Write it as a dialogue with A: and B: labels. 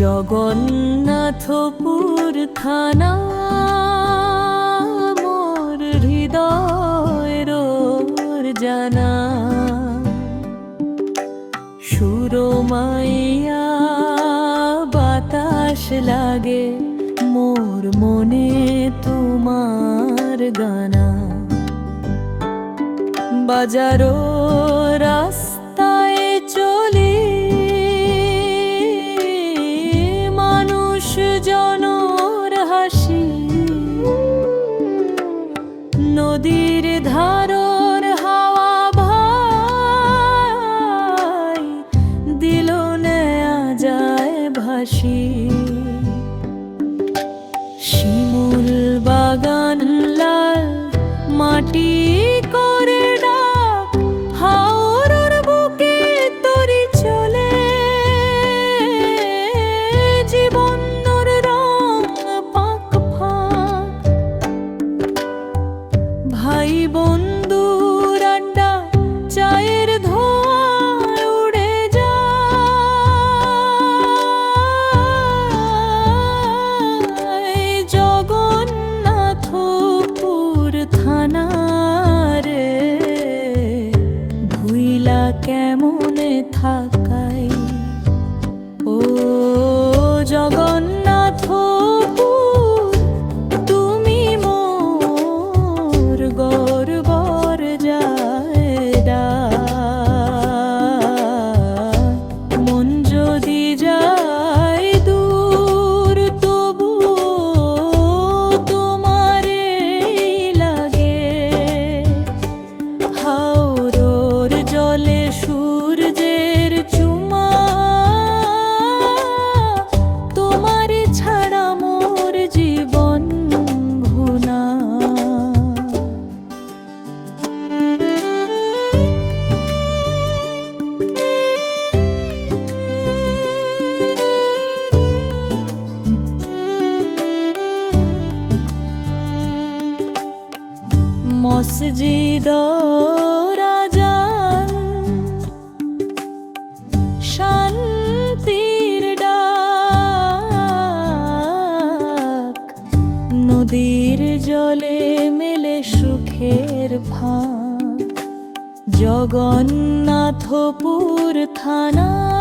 A: জগন্নাথপুর থানা, মোর হৃদয়ের ওর জানা। সুরমাইয়া বাতাস লাগে মোর মনে তোমার গানা। বাজারো রাস্তায় নদীর ধারর হাওয়া ভাই দিল নেয়া যায় ভাসি। শিমুল বাগান লাল মাটি ভুইলা কেমনে থাকাই ও জগন্নাথপুর মসজিদ রাজান। শান্তির ডাক। নদীর জলে মেলে সুখের ফাঁক। জগন্নাথপুর থানা